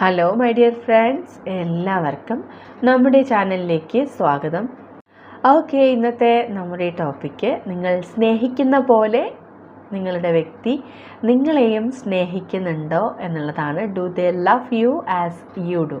Hello my dear friends എല്ലാവർക്കും നമ്മുടെ ചാനലിലേക്ക് സ്വാഗതം. ഓക്കെ ഇന്നത്തെ നമ്മുടെ ടോപ്പിക്ക് നിങ്ങൾ സ്നേഹിക്കുന്ന പോലെ നിങ്ങളുടെ വ്യക്തി നിങ്ങളെയും സ്നേഹിക്കുന്നുണ്ടോ എന്നുള്ളതാണ്. Do they love you as you do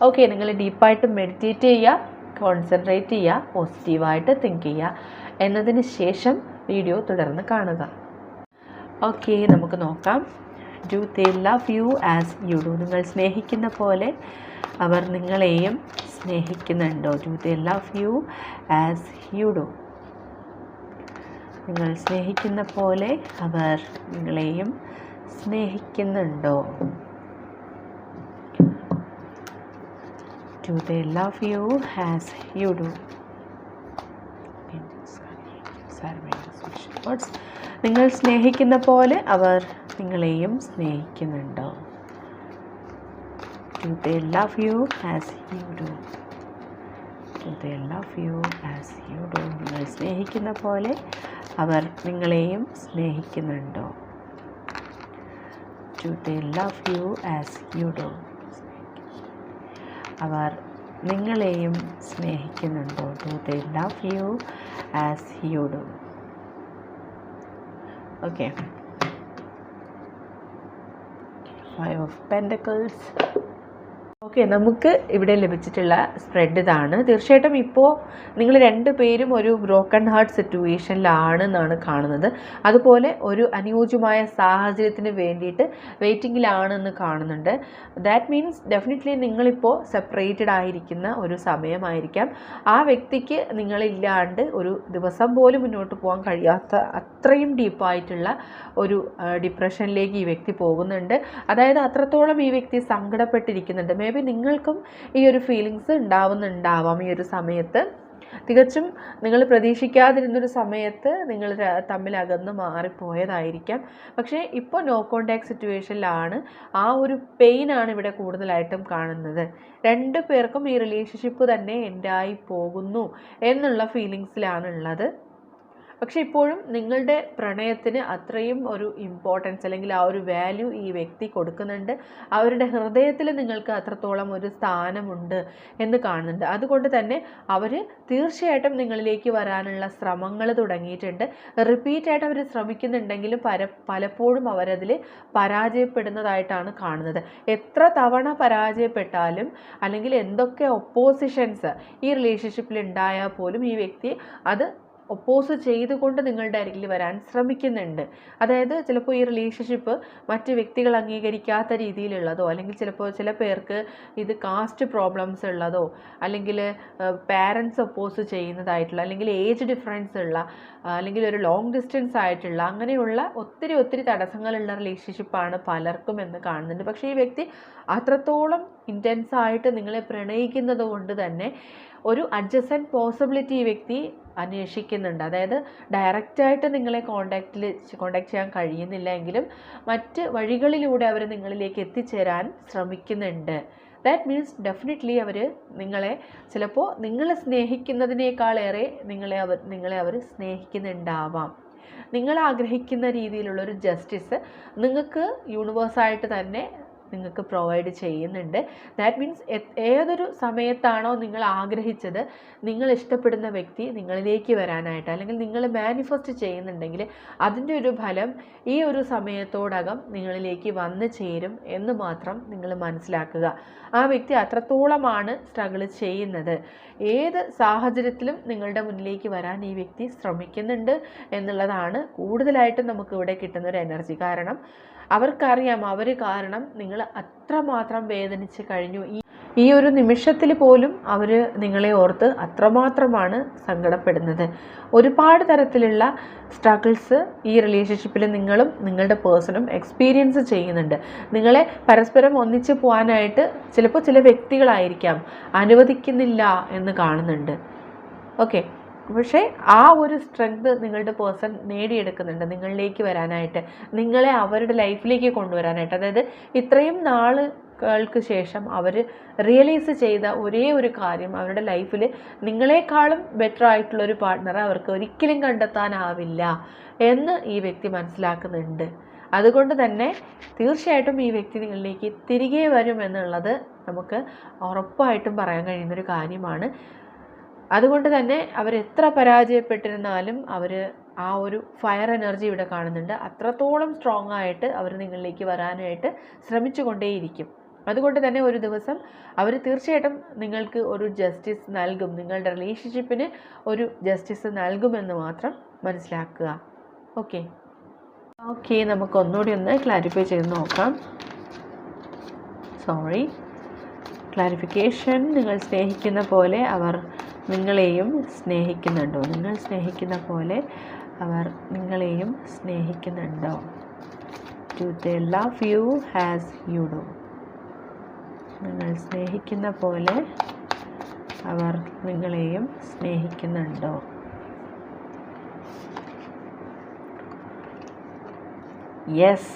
okay നിങ്ങൾ ഡീപ്പായിട്ട് മെഡിറ്റേറ്റ് ചെയ്യുക കോൺസെൻട്രേറ്റ് ചെയ്യുക പോസിറ്റീവായിട്ട് തിങ്ക് ചെയ്യുക. എന്നതിന് ശേഷം വീഡിയോ തുടർന്ന് കാണുക. ഓക്കെ നമുക്ക് നോക്കാം. Do they love you as you do നിങ്ങൾ സ്നേഹിക്കുന്ന പോലെ അവർ നിങ്ങളെയും സ്നേഹിക്കുന്നുണ്ടോ? Do they love you as you do നിങ്ങൾ സ്നേഹിക്കുന്ന പോലെ അവർ നിങ്ങളെയും സ്നേഹിക്കുന്നുണ്ടോ? Do they love you as you do. നിങ്ങൾ സ്നേഹിക്കുന്ന പോലെ അവർ നിങ്ങളെയും സ്നേഹിക്കുന്നുണ്ടോ. Do they love you as you do do they love you as you do നിങ്ങൾ സ്നേഹിക്കുന്ന പോലെ അവർ നിങ്ങളെയും സ്നേഹിക്കുന്നുണ്ടോ. Do they love you as you do അവർ നിങ്ങളെയും സ്നേഹിക്കുന്നുണ്ടോ? Do they love you as you do okay five of pentacles okay നമുക്ക് ഇവിടെ ലഭിച്ചിട്ടുള്ള സ്പ്രെഡ് ഇതാണ്. തീർച്ചയായിട്ടും ഇപ്പോൾ നിങ്ങൾ രണ്ട് പേരും ഒരു ബ്രോക്കൺ ഹാർട്ട് സിറ്റുവേഷനിലാണ് എന്നാണ് കാണുന്നത്. അതുപോലെ ഒരു അനുയോജ്യമായ സാഹചര്യത്തിന് വേണ്ടിയിട്ട് വെയിറ്റിങ്ങിലാണെന്ന് കാണുന്നുണ്ട്. ദാറ്റ് മീൻസ് ഡെഫിനറ്റ്ലി നിങ്ങളിപ്പോൾ സെപ്പറേറ്റഡ് ആയിരിക്കുന്ന ഒരു സമയമായിരിക്കാം. ആ വ്യക്തിക്ക് നിങ്ങളില്ലാണ്ട് ഒരു ദിവസം പോലും മുന്നോട്ട് പോകാൻ കഴിയാത്ത അത്രയും ഡീപ്പായിട്ടുള്ള ഒരു ഡിപ്രഷനിലേക്ക് ഈ വ്യക്തി പോകുന്നുണ്ട്. അതായത് അത്രത്തോളം ഈ വ്യക്തി സങ്കടപ്പെട്ടിരിക്കുന്നുണ്ട്. മേ ബി നിങ്ങൾക്കും ഈ ഒരു ഫീലിങ്സ് ഉണ്ടാവുന്നുണ്ടാവാം ഈ ഒരു സമയത്ത്. തികച്ചും നിങ്ങൾ പ്രതീക്ഷിക്കാതിരുന്നൊരു സമയത്ത് നിങ്ങൾ തമ്മിൽ അകന്ന് മാറിപ്പോയതായിരിക്കാം. പക്ഷേ ഇപ്പോൾ നോ കോണ്ടാക്ട് സിറ്റുവേഷനിലാണ് ആ ഒരു പെയിനാണ് ഇവിടെ കൂടുതലായിട്ടും കാണുന്നത്. രണ്ട് പേർക്കും ഈ റിലേഷൻഷിപ്പ് തന്നെ എൻഡായി പോകുന്നു എന്നുള്ള ഫീലിങ്സിലാണ് ഉള്ളത് പക്ഷേ ഇപ്പോഴും നിങ്ങളുടെ പ്രണയത്തിന് അത്രയും ഒരു ഇമ്പോർട്ടൻസ് അല്ലെങ്കിൽ ആ ഒരു വാല്യൂ ഈ വ്യക്തി കൊടുക്കുന്നുണ്ട്. അവരുടെ ഹൃദയത്തിൽ നിങ്ങൾക്ക് അത്രത്തോളം ഒരു സ്ഥാനമുണ്ട് എന്ന് കാണുന്നുണ്ട്. അതുകൊണ്ട് തന്നെ അവർ തീർച്ചയായിട്ടും നിങ്ങളിലേക്ക് വരാനുള്ള ശ്രമങ്ങൾ തുടങ്ങിയിട്ടുണ്ട്. റിപ്പീറ്റായിട്ട് അവർ ശ്രമിക്കുന്നുണ്ടെങ്കിലും പല പലപ്പോഴും അവരതിൽ പരാജയപ്പെടുന്നതായിട്ടാണ് കാണുന്നത്. എത്ര തവണ പരാജയപ്പെട്ടാലും അല്ലെങ്കിൽ എന്തൊക്കെ ഒപ്പോസിഷൻസ് ഈ റിലേഷൻഷിപ്പിൽ ഉണ്ടായാൽ പോലും ഈ വ്യക്തി അത് ഒപ്പോസ് ചെയ്തുകൊണ്ട് നിങ്ങളുടെ അരികിൽ വരാൻ ശ്രമിക്കുന്നുണ്ട്. അതായത് ചിലപ്പോൾ ഈ റിലേഷൻഷിപ്പ് മറ്റ് വ്യക്തികൾ അംഗീകരിക്കാത്ത രീതിയിലുള്ളതോ അല്ലെങ്കിൽ ചിലപ്പോൾ ചില പേർക്ക് ഇത് കാസ്റ്റ് പ്രോബ്ലംസ് ഉള്ളതോ അല്ലെങ്കിൽ പാരൻസ് ഒപ്പോസ് ചെയ്യുന്നതായിട്ടുള്ള അല്ലെങ്കിൽ ഏജ് ഡിഫറൻസ് ഉള്ള അല്ലെങ്കിൽ ഒരു ലോങ് ഡിസ്റ്റൻസ് ആയിട്ടുള്ള അങ്ങനെയുള്ള ഒത്തിരി ഒത്തിരി തടസ്സങ്ങളുള്ള റിലേഷൻഷിപ്പാണ് പലർക്കും എന്ന് കാണുന്നുണ്ട്. പക്ഷേ ഈ വ്യക്തി അത്രത്തോളം ഇന്റൻസായിട്ട് നിങ്ങളെ പ്രണയിക്കുന്നത് കൊണ്ട് തന്നെ ഒരു അഡ്ജസ്റ്റ് പോസിബിലിറ്റി വ്യക്തി അന്വേഷിക്കുന്നുണ്ട്. അതായത് ഡയറക്റ്റായിട്ട് നിങ്ങളെ കോണ്ടാക്റ്റിൽ കോണ്ടാക്ട് ചെയ്യാൻ കഴിയുന്നില്ല എങ്കിലും മറ്റ് വഴികളിലൂടെ അവർ നിങ്ങളിലേക്ക് എത്തിച്ചേരാൻ ശ്രമിക്കുന്നുണ്ട്. ദാറ്റ് മീൻസ് ഡെഫിനറ്റ്ലി അവർ നിങ്ങളെ ചിലപ്പോൾ നിങ്ങളെ സ്നേഹിക്കുന്നതിനേക്കാളേറെ നിങ്ങളെ അവർ നിങ്ങളെ അവർ സ്നേഹിക്കുന്നുണ്ടാവാം. നിങ്ങൾ ആഗ്രഹിക്കുന്ന രീതിയിലുള്ളൊരു ജസ്റ്റിസ് നിങ്ങൾക്ക് യൂണിവേഴ്സായിട്ട് തന്നെ നിങ്ങൾക്ക് പ്രൊവൈഡ് ചെയ്യുന്നുണ്ട്. ദാറ്റ് മീൻസ് ഏതൊരു സമയത്താണോ നിങ്ങൾ ആഗ്രഹിച്ചത് നിങ്ങൾ ഇഷ്ടപ്പെടുന്ന വ്യക്തി നിങ്ങളിലേക്ക് വരാനായിട്ട് അല്ലെങ്കിൽ നിങ്ങൾ മാനിഫെസ്റ്റ് ചെയ്യുന്നുണ്ടെങ്കിൽ അതിന്റെ ഒരു ഫലം ഈ ഒരു സമയത്തോടകം നിങ്ങളിലേക്ക് വന്നു ചേരും എന്ന് മാത്രം നിങ്ങൾ മനസ്സിലാക്കുക. ആ വ്യക്തി അത്രത്തോളമാണ് സ്ട്രഗിൾ ചെയ്യുന്നത്. ഏത് സാഹചര്യത്തിലും നിങ്ങളുടെ മുന്നിലേക്ക് വരാൻ ഈ വ്യക്തി ശ്രമിക്കുന്നുണ്ട് എന്നുള്ളതാണ് കൂടുതലായിട്ടും നമുക്കിവിടെ കിട്ടുന്ന ഒരു എനർജി കാരണം അവർക്കറിയാം അവർ കാരണം നിങ്ങൾ അത്രമാത്രം വേദനിച്ച് കഴിഞ്ഞു. ഈ ഈ ഒരു നിമിഷത്തിൽ പോലും അവർ നിങ്ങളെ ഓർത്ത് അത്രമാത്രമാണ് സങ്കടപ്പെടുന്നത്. ഒരുപാട് തരത്തിലുള്ള സ്ട്രഗിൾസ് ഈ റിലേഷൻഷിപ്പിൽ നിങ്ങളും നിങ്ങളുടെ പേഴ്സണും എക്സ്പീരിയൻസ് ചെയ്യുന്നുണ്ട്. നിങ്ങളെ പരസ്പരം ഒന്നിച്ച് പോകാനായിട്ട് ചിലപ്പോൾ ചില വ്യക്തികളായിരിക്കാം. അനുവദിക്കുന്നില്ല എന്ന് കാണുന്നുണ്ട്. ഓക്കെ പക്ഷേ ആ ഒരു സ്ട്രെങ്ത് നിങ്ങളുടെ പേഴ്സൺ നേടിയെടുക്കുന്നുണ്ട് നിങ്ങളിലേക്ക് വരാനായിട്ട്. നിങ്ങളെ അവരുടെ ലൈഫിലേക്ക് കൊണ്ടുവരാനായിട്ട്. അതായത് ഇത്രയും നാൾ നാളുകൾക്ക് ശേഷം അവർ റിയലൈസ് ചെയ്ത ഒരേ ഒരു കാര്യം അവരുടെ ലൈഫിൽ നിങ്ങളെക്കാളും ബെറ്റർ ആയിട്ടുള്ള ഒരു അവർക്ക് ഒരിക്കലും കണ്ടെത്താനാവില്ല എന്ന് ഈ വ്യക്തി മനസ്സിലാക്കുന്നുണ്ട്. അതുകൊണ്ട് തന്നെ തീർച്ചയായിട്ടും ഈ വ്യക്തി നിങ്ങളിലേക്ക് തിരികെ വരും എന്നുള്ളത് നമുക്ക് ഉറപ്പായിട്ടും പറയാൻ കഴിയുന്നൊരു കാര്യമാണ്. അതുകൊണ്ട് തന്നെ അവരെത്ര പരാജയപ്പെട്ടിരുന്നാലും അവർ ആ ഒരു ഫയർ എനർജി ഇവിടെ കാണുന്നുണ്ട്. അത്രത്തോളം സ്ട്രോങ് ആയിട്ട് അവർ നിങ്ങളിലേക്ക് വരാനായിട്ട് ശ്രമിച്ചു കൊണ്ടേയിരിക്കും അതുകൊണ്ട് തന്നെ ഒരു ദിവസം അവർ തീർച്ചയായിട്ടും നിങ്ങൾക്ക് ഒരു ജസ്റ്റിസ് നൽകും. നിങ്ങളുടെ റിലേഷൻഷിപ്പിന് ഒരു ജസ്റ്റിസ് നൽകുമെന്ന് മാത്രം മനസ്സിലാക്കുക. ഓക്കെ ഓക്കെ നമുക്ക് ഒന്നുകൂടി ഒന്ന് ക്ലാരിഫൈ ചെയ്ത് നോക്കാം. സോറി ക്ലാരിഫിക്കേഷൻ നിങ്ങൾ സ്നേഹിക്കുന്ന പോലെ അവർ നിങ്ങളെയും സ്നേഹിക്കുന്നുണ്ടോ? നിങ്ങൾ സ്നേഹിക്കുന്ന പോലെ അവർ നിങ്ങളെയും സ്നേഹിക്കുന്നുണ്ടോ? Do they love you as you do നിങ്ങൾ സ്നേഹിക്കുന്ന പോലെ അവർ നിങ്ങളെയും സ്നേഹിക്കുന്നുണ്ടോ? യെസ്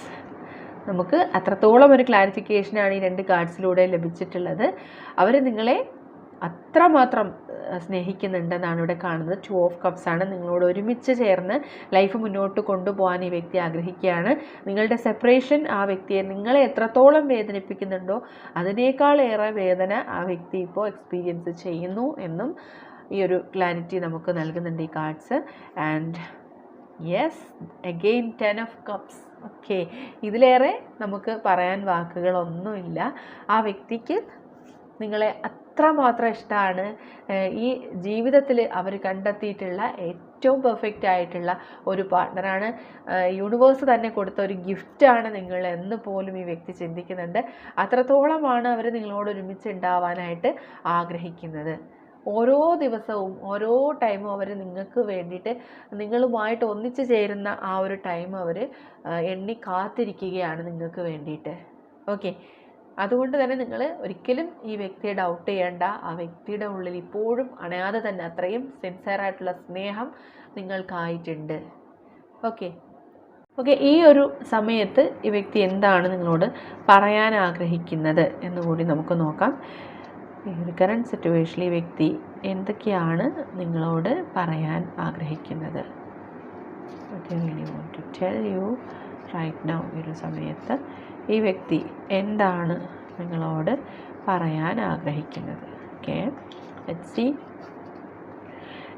നമുക്ക് അത്രത്തോളം ഒരു ക്ലാരിഫിക്കേഷനാണ് ഈ രണ്ട് കാർഡ്സിലൂടെ ലഭിച്ചിട്ടുള്ളത്. അവർ നിങ്ങളെ അത്രമാത്രം സ്നേഹിക്കുന്നുണ്ടെന്നാണ് ഇവിടെ കാണുന്നത്. ടു ഓഫ് കപ്സ് ആണ്. നിങ്ങളോട് ഒരുമിച്ച് ചേർന്ന് ലൈഫ് മുന്നോട്ട് കൊണ്ടുപോകാൻ ഈ വ്യക്തി ആഗ്രഹിക്കുകയാണ്. നിങ്ങളുടെ സെപ്പറേഷൻ ആ വ്യക്തിയെ നിങ്ങളെ എത്രത്തോളം വേദനിപ്പിക്കുന്നുണ്ടോ അതിനേക്കാളേറെ വേദന ആ വ്യക്തി ഇപ്പോൾ എക്സ്പീരിയൻസ് ചെയ്യുന്നു എന്നും ഈ ഒരു ക്ലാരിറ്റി നമുക്ക് നൽകുന്നുണ്ട് ഈ cards and yes again ten of cups okay ഇതിലേറെ നമുക്ക് പറയാൻ വാക്കുകളൊന്നുമില്ല. ആ വ്യക്തിക്ക് നിങ്ങളെ അത്രമാത്രം ഇഷ്ടമാണ് ഈ ജീവിതത്തിൽ അവർ കണ്ടെത്തിയിട്ടുള്ള ഏറ്റവും പെർഫെക്റ്റ് ആയിട്ടുള്ള ഒരു പാർട്ട്ണറാണ് യൂണിവേഴ്സ് തന്നെ കൊടുത്ത ഒരു ഗിഫ്റ്റാണ് നിങ്ങൾ എന്ന് പോലും ഈ വ്യക്തി ചിന്തിക്കുന്നുണ്ട്. അത്രത്തോളമാണ് അവർ നിങ്ങളോട് ഒരുമിച്ച് ഉണ്ടാവാനായിട്ട് ആഗ്രഹിക്കുന്നത്. ഓരോ ദിവസവും ഓരോ ടൈമും അവർ നിങ്ങൾക്ക് വേണ്ടിയിട്ട് നിങ്ങളുമായിട്ട് ഒന്നിച്ചു ചേരുന്ന ആ ഒരു ടൈം അവർ എണ്ണി കാത്തിരിക്കുകയാണ് നിങ്ങൾക്ക് വേണ്ടിയിട്ട്. ഓക്കെ അതുകൊണ്ട് തന്നെ നിങ്ങൾ ഒരിക്കലും ഈ വ്യക്തിയെ ഡൗട്ട് ചെയ്യേണ്ട. ആ വ്യക്തിയുടെ ഉള്ളിൽ ഇപ്പോഴും അണയാതെ തന്നെ അത്രയും സിൻസിയറായിട്ടുള്ള സ്നേഹം നിങ്ങൾക്കായിട്ടുണ്ട്. ഓക്കെ ഓക്കെ ഈ ഒരു സമയത്ത് ഈ വ്യക്തി എന്താണ് നിങ്ങളോട് പറയാൻ ആഗ്രഹിക്കുന്നത് എന്ന് കൂടി നമുക്ക് നോക്കാം. ഈ ഒരു കറണ്ട് സിറ്റുവേഷനിൽ ഈ വ്യക്തി എന്തൊക്കെയാണ് നിങ്ങളോട് പറയാൻ ആഗ്രഹിക്കുന്നത്? Okay I want to tell you right now ഈ ഒരു സമയത്ത് ഈ വ്യക്തി എന്താണ് നിങ്ങളോട് പറയാൻ ആഗ്രഹിക്കുന്നത്? Okay let see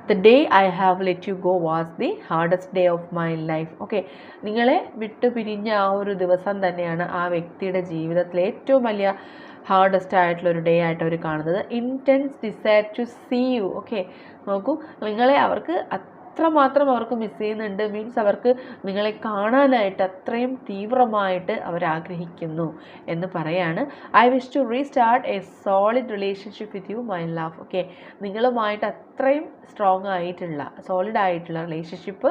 the day I have let you go was the hardest day of my life okay നിങ്ങളെ വിട്ടുപിരിഞ്ഞ ആ ഒരു ദിവസം തന്നെയാണ് ആ വ്യക്തിയുടെ ജീവിതത്തിലെ ഏറ്റവും വലിയ ഹാർഡസ്റ്റ് ആയിട്ടുള്ള ഒരു ഡേ ആയിട്ട് അവർ കാണുന്നത്. Intense desire to see you okay നോക്കൂ നിങ്ങളെ അവർക്ക് അത്രമാത്രം അവർക്ക് മിസ് ചെയ്യുന്നുണ്ട്. മീൻസ് അവർക്ക് നിങ്ങളെ കാണാനായിട്ട് അത്രയും തീവ്രമായിട്ട് അവർ ആഗ്രഹിക്കുന്നു എന്ന് പറയാണ്. I wish to restart a solid relationship with you my love okay നിങ്ങളുമായിട്ട് അത്രയും സ്ട്രോങ് ആയിട്ടുള്ള സോളിഡ് ആയിട്ടുള്ള റിലേഷൻഷിപ്പ്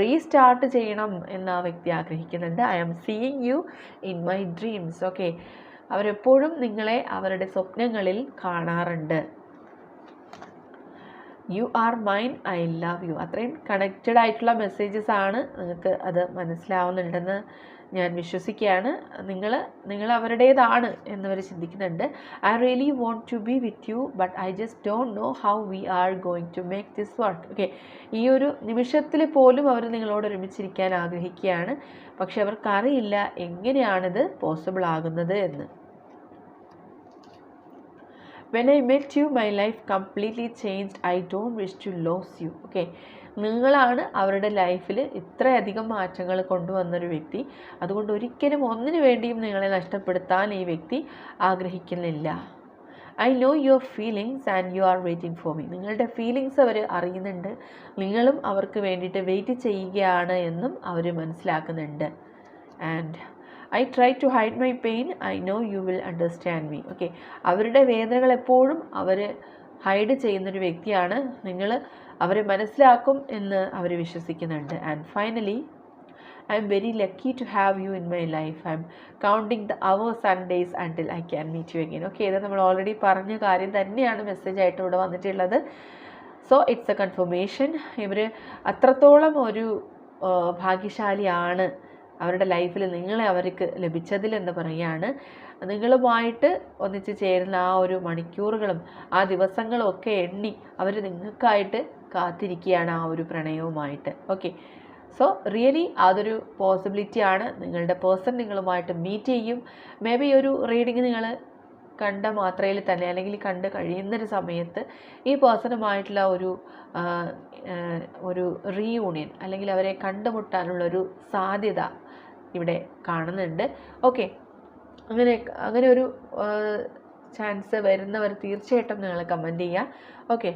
റീസ്റ്റാർട്ട് ചെയ്യണം എന്ന് ആ വ്യക്തി ആഗ്രഹിക്കുന്നുണ്ട്. I am seeing you in my dreams okay അവരെപ്പോഴും നിങ്ങളെ അവരുടെ സ്വപ്നങ്ങളിൽ കാണാറുണ്ട്. You are mine I love you അത്രയും കണക്റ്റഡ് ആയിട്ടുള്ള മെസ്സേജസ് ആണ് നിങ്ങൾക്ക് അത് മനസ്സിലാവുന്നുണ്ടെന്ന് ഞാൻ വിശ്വസിക്കുകയാണ്. നിങ്ങൾ നിങ്ങൾ അവരുടേതാണ് എന്നവർ ചിന്തിക്കുന്നുണ്ട്. I really want to be with you but I just don't know how we are going to make this work okay ഈ ഒരു നിമിഷത്തിൽ പോലും അവർ നിങ്ങളോട് ഒരുമിച്ചിരിക്കാൻ ആഗ്രഹിക്കുകയാണ്. പക്ഷെ അവർക്കറിയില്ല എങ്ങനെയാണിത് പോസിബിൾ ആകുന്നത് എന്ന്. When I met you my life completely changed I don't wish to lose you okay നിങ്ങളാണ് അവരുടെ ലൈഫിൽ ഇത്രയധികം മാറ്റങ്ങൾ കൊണ്ടുവന്നൊരു വ്യക്തി. അതുകൊണ്ട് ഒരിക്കലും ഒന്നിനു വേണ്ടിയും നിങ്ങളെ നഷ്ടപ്പെടുത്താൻ ഈ വ്യക്തി ആഗ്രഹിക്കുന്നില്ല. I know your feelings and you are waiting for me നിങ്ങളുടെ ഫീലിങ്സ് അവർ അറിയുന്നുണ്ട്. നിങ്ങളും അവർക്ക് വേണ്ടിയിട്ട് വെയിറ്റ് ചെയ്യുകയാണ് എന്നും അവർ മനസ്സിലാക്കുന്നുണ്ട്. And I try to hide my pain I know you will understand me okay അവരുടെ വേദനകൾ എപ്പോഴും അവർ ഹൈഡ് ചെയ്യുന്നൊരു വ്യക്തിയാണ്. നിങ്ങൾ അവരെ മനസ്സിലാക്കും എന്ന് അവർ വിശ്വസിക്കുന്നുണ്ട്. And finally I'm very lucky to have you in my life I'm counting the hours and days and I can meet you again okay ഇത് നമ്മൾ ഓൾറെഡി പറഞ്ഞ കാര്യം തന്നെയാണ് മെസ്സേജ് ആയിട്ട് ഇവിടെ വന്നിട്ടുള്ളത്. സോ ഇറ്റ്സ് എ കൺഫർമേഷൻ ഇവർ അത്രത്തോളം ഒരു ഭാഗ്യശാലിയാണ്. അവരുടെ ലൈഫിൽ നിങ്ങളെ അവർക്ക് ലഭിച്ചതിൽ എന്ന് പറയുകയാണ്. നിങ്ങളുമായിട്ട് ഒന്നിച്ച് ചേരുന്ന ആ ഒരു മണിക്കൂറുകളും ആ ദിവസങ്ങളും ഒക്കെ എണ്ണി അവർ നിങ്ങൾക്കായിട്ട് കാത്തിരിക്കുകയാണ് ആ ഒരു പ്രണയവുമായിട്ട്. ഓക്കെ സോ റിയലി അതൊരു പോസിബിലിറ്റി ആണ്. നിങ്ങളുടെ പേഴ്സൺ നിങ്ങളുമായിട്ട് മീറ്റ് ചെയ്യും. മേ ബി ഒരു റീഡിങ് നിങ്ങൾ കണ്ട മാത്രയിൽ തന്നെ അല്ലെങ്കിൽ കണ്ട് കഴിയുന്നൊരു സമയത്ത് ഈ പേഴ്സണുമായിട്ടുള്ള ഒരു ഒരു റീയൂണിയൻ അല്ലെങ്കിൽ അവരെ കണ്ടുമുട്ടാനുള്ളൊരു സാധ്യത ഇവിടെ കാണുന്നുണ്ട്. ഓക്കെ അങ്ങനെ അങ്ങനെ ഒരു ചാൻസ് വരുന്നവർ തീർച്ചയായിട്ടും നിങ്ങൾ കമന്റ് ചെയ്യുക ഓക്കെ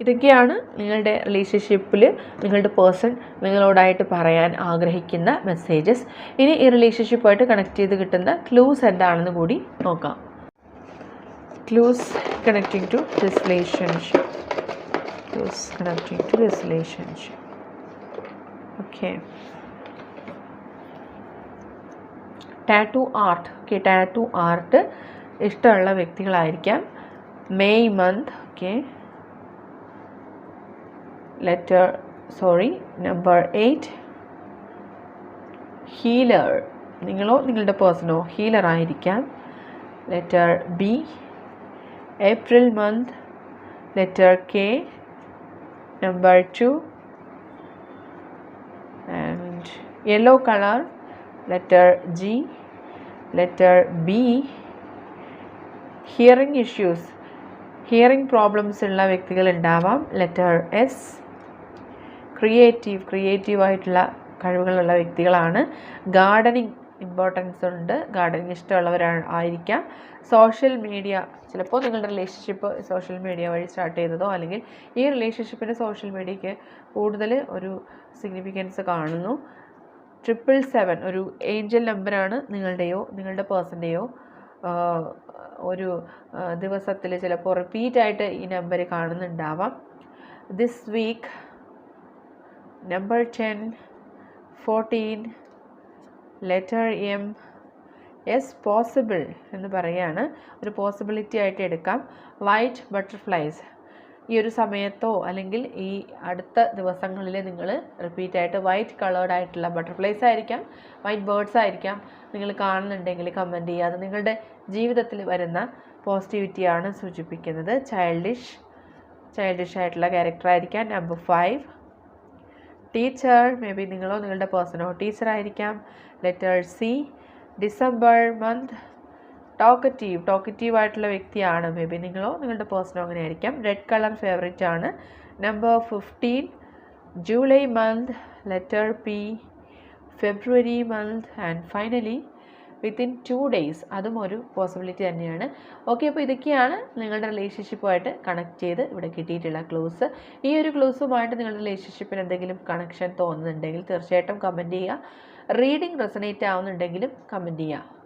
ഇതൊക്കെയാണ് നിങ്ങളുടെ റിലേഷൻഷിപ്പിൽ നിങ്ങളുടെ പേഴ്സൺ നിങ്ങളോടായിട്ട് പറയാൻ ആഗ്രഹിക്കുന്ന മെസ്സേജസ് ഇനി ഈ റിലേഷൻഷിപ്പുമായിട്ട് കണക്ട് ചെയ്ത് കിട്ടുന്ന ക്ലൂസ് എന്താണെന്ന് കൂടി നോക്കാം. Clues connecting to this relationship clues connecting to this relationship okay tattoo art okay tattoo art ഇഷ്ടമുള്ള വ്യക്തികളായിരിക്കാം. May month okay letter sorry number eight healer നിങ്ങളോ നിങ്ങളുടെ പേഴ്സണോ ഹീലർ ആയിരിക്കാം. Letter B April month letter K number two and yellow colour letter G letter B hearing issues hearing problems ഉള്ള വ്യക്തികൾ ഉണ്ടാവാം. Letter S creative creative ആയിട്ടുള്ള കഴിവുകളുള്ള വ്യക്തികളാണ്. Gardening ഇമ്പോർട്ടൻസ് ഉണ്ട്. ഗാർഡനിങ് ഇഷ്ടമുള്ളവരാണ് ആയിരിക്കാം. സോഷ്യൽ മീഡിയ ചിലപ്പോൾ നിങ്ങളുടെ റിലേഷൻഷിപ്പ് സോഷ്യൽ മീഡിയ വഴി സ്റ്റാർട്ട് ചെയ്തതോ അല്ലെങ്കിൽ ഈ റിലേഷൻഷിപ്പിന് സോഷ്യൽ മീഡിയയ്ക്ക് കൂടുതൽ ഒരു സിഗ്നിഫിക്കൻസ് കാണുന്നു. ട്രിപ്പിൾ സെവൻ ഒരു ഏഞ്ചൽ നമ്പറാണ് നിങ്ങളുടെയോ നിങ്ങളുടെ പേഴ്സന്റെയോ ഒരു ദിവസത്തിൽ ചിലപ്പോൾ റിപ്പീറ്റായിട്ട് ഈ number കാണുന്നുണ്ടാവാം. This week number ten fourteen letter M yes possible എന്ന് പറയുകയാണ് ഒരു പോസിബിലിറ്റി ആയിട്ട് എടുക്കാം. വൈറ്റ് ബട്ടർഫ്ലൈസ് ഈ ഒരു സമയത്തോ അല്ലെങ്കിൽ ഈ അടുത്ത ദിവസങ്ങളിൽ നിങ്ങൾ റിപ്പീറ്റ് ആയിട്ട് വൈറ്റ് കളേർഡ് ആയിട്ടുള്ള ബട്ടർഫ്ലൈസ് ആയിരിക്കാം വൈറ്റ് ബേർഡ്സ് ആയിരിക്കാം നിങ്ങൾ കാണുന്നുണ്ടെങ്കിൽ കമന്റ് ചെയ്യുക അത് നിങ്ങളുടെ ജീവിതത്തിൽ വരുന്ന പോസിറ്റിവിറ്റിയാണ് സൂചിപ്പിക്കുന്നത്. ചൈൽഡിഷ് ചൈൽഡിഷ് ആയിട്ടുള്ള ക്യാരക്ടർ ആയിരിക്കാം. Number five teacher may be നിങ്ങളോ നിങ്ങളുടെ പേഴ്സണോ ടീച്ചർ ആയിരിക്കാം. Letter C December month talkative talkative ആയിട്ടുള്ള വ്യക്തിയാണ് മേ ബി നിങ്ങളോ? നിങ്ങളുടെ പേഴ്സണോ അങ്ങനെ ആയിരിക്കാം റെഡ് കളർ ഫേവറേറ്റ് ആണ്. Number fifteen July month letter P February month and finally within two days അതും ഒരു പോസിബിലിറ്റി തന്നെയാണ്. ഓക്കെ അപ്പോൾ ഇതൊക്കെയാണ് നിങ്ങളുടെ റിലേഷൻഷിപ്പുമായിട്ട് കണക്ട് ചെയ്ത് ഇവിടെ കിട്ടിയിട്ടുള്ള ക്ലൂസ് ഈ ഒരു ക്ലൂസുമായിട്ട് നിങ്ങളുടെ റിലേഷൻഷിപ്പിന് എന്തെങ്കിലും കണക്ഷൻ തോന്നുന്നുണ്ടെങ്കിൽ തീർച്ചയായിട്ടും കമന്റ് ചെയ്യുക. റീഡിംഗ് റെസനേറ്റ് ആവുന്നുണ്ടെങ്കിലും കമന്റ് ചെയ്യുക.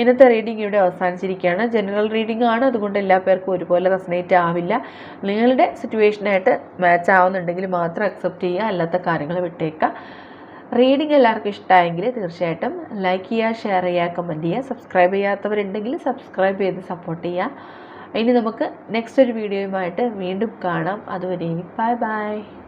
ഇന്നത്തെ റീഡിംഗ് ഇവിടെ അവസാനിച്ചിരിക്കുകയാണ്. ജനറൽ റീഡിംഗ് ആണ്. അതുകൊണ്ട് എല്ലാ പേർക്കും ഒരുപോലെ റെസനേറ്റ് ആവില്ല. നിങ്ങളുടെ സിറ്റുവേഷനായിട്ട് മാച്ച് ആവുന്നുണ്ടെങ്കിൽ മാത്രം അക്സെപ്റ്റ് ചെയ്യുക. അല്ലാത്ത കാര്യങ്ങൾ വിട്ടേക്കുക. റീഡിംഗ് എല്ലാവർക്കും ഇഷ്ടമായെങ്കിൽ തീർച്ചയായിട്ടും ലൈക്ക് ചെയ്യുക ഷെയർ ചെയ്യുക കമന്റ് ചെയ്യുക. സബ്സ്ക്രൈബ് ചെയ്യാത്തവരുണ്ടെങ്കിൽ സബ്സ്ക്രൈബ് ചെയ്ത് സപ്പോർട്ട് ചെയ്യുക. ഇനി നമുക്ക് നെക്സ്റ്റ് ഒരു വീഡിയോയുമായിട്ട് വീണ്ടും കാണാം. അതുവരെ ബൈ ബൈ